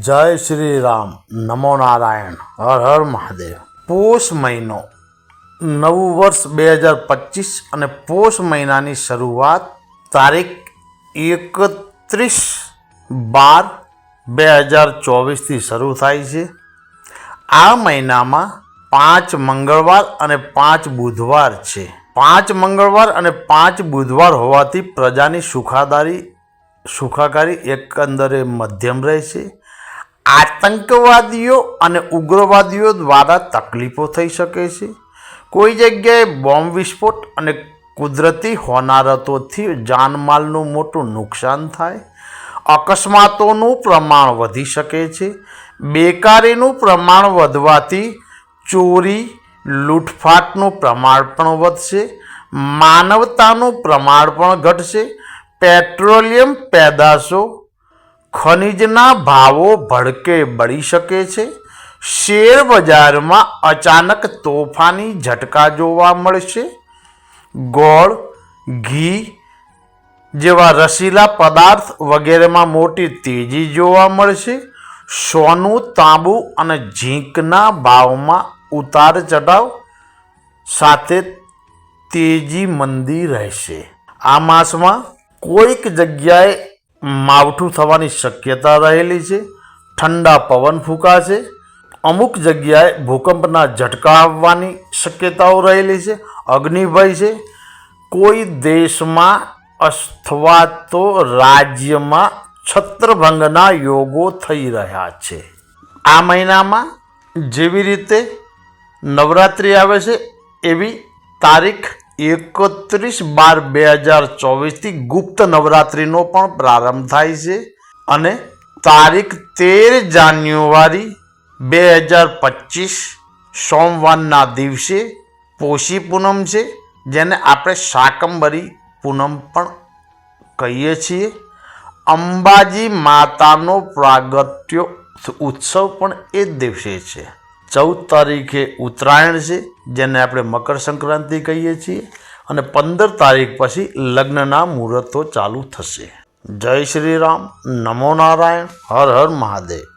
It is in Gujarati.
જય શ્રી રામ. નમો નારાયણ. હર હર મહાદેવ. પોષ મહિનો. નવું વર્ષ બે હજાર પચીસ અને પોષ મહિનાની શરૂઆત તારીખ એકત્રીસ બાર બે હજાર ચોવીસથી શરૂ થાય છે. આ મહિનામાં પાંચ મંગળવાર અને પાંચ બુધવાર છે. પાંચ મંગળવાર અને પાંચ બુધવાર હોવાથી પ્રજાની સુખાદારી, સુખાકારી એકંદરે મધ્યમ રહેશે. આતંકવાદીઓ અને ઉગ્રવાદીઓ દ્વારા તકલીફો થઈ શકે છે. કોઈ જગ્યાએ બોમ્બ વિસ્ફોટ અને કુદરતી હોનારતોથી જાનમાલનું મોટું નુકસાન થાય. અકસ્માતોનું પ્રમાણ વધી શકે છે. બેકારીનું પ્રમાણ વધવાથી ચોરી, લૂંટફાટનું પ્રમાણ પણ વધશે. માનવતાનું પ્રમાણ પણ ઘટશે. પેટ્રોલિયમ પેદાશો ખનિજના ભાવો ભડકે બળી શકે છે. શેર બજારમાં અચાનક તોફાની ઝટકા જોવા મળશે. ગોળ, ઘી જેવા રસીલા પદાર્થ વગેરેમાં મોટી તેજી જોવા મળશે. સોનું, તાંબુ અને ઝીંકના ભાવમાં ઉતાર ચઢાવ સાથે તેજી મંદી રહેશે. આ માસમાં કોઈક જગ્યાએ માવઠું થવાની શક્યતા રહેલી છે, ઠંડા પવન ફૂંકાશે, અમુક જગ્યાએ ભૂકંપના ઝટકા આવવાની શક્યતાઓ રહેલી છે અગ્નિભય છે. કોઈ દેશમાં અથવા તો રાજ્યમાં છત્રભંગના યોગો થઈ રહ્યા છે. આ મહિનામાં જેવી રીતે નવરાત્રિ આવે છે, એવી તારીખ એકત્રીસ બાર બે હજાર ચોવીસથી ગુપ્ત નવરાત્રિનો પણ પ્રારંભ થાય છે અને તારીખ તેર જાન્યુઆરી બે હજાર પચીસ સોમવારના દિવસે પોષી પૂનમ છે, જેને આપણે શાકંબરી પૂનમ પણ કહીએ છીએ. અંબાજી માતાનો પ્રાગટ્ય ઉત્સવ પણ એ જ દિવસે છે. ચૌદ તારીખે ઉત્તરાયણ છે, જેને આપણે મકર સંક્રાંતિ કહીએ છીએ, અને પંદર તારીખ પછી લગ્નના મુહૂર્તો ચાલુ થશે. જય શ્રી રામ, નમો નારાયણ, હર હર મહાદેવ.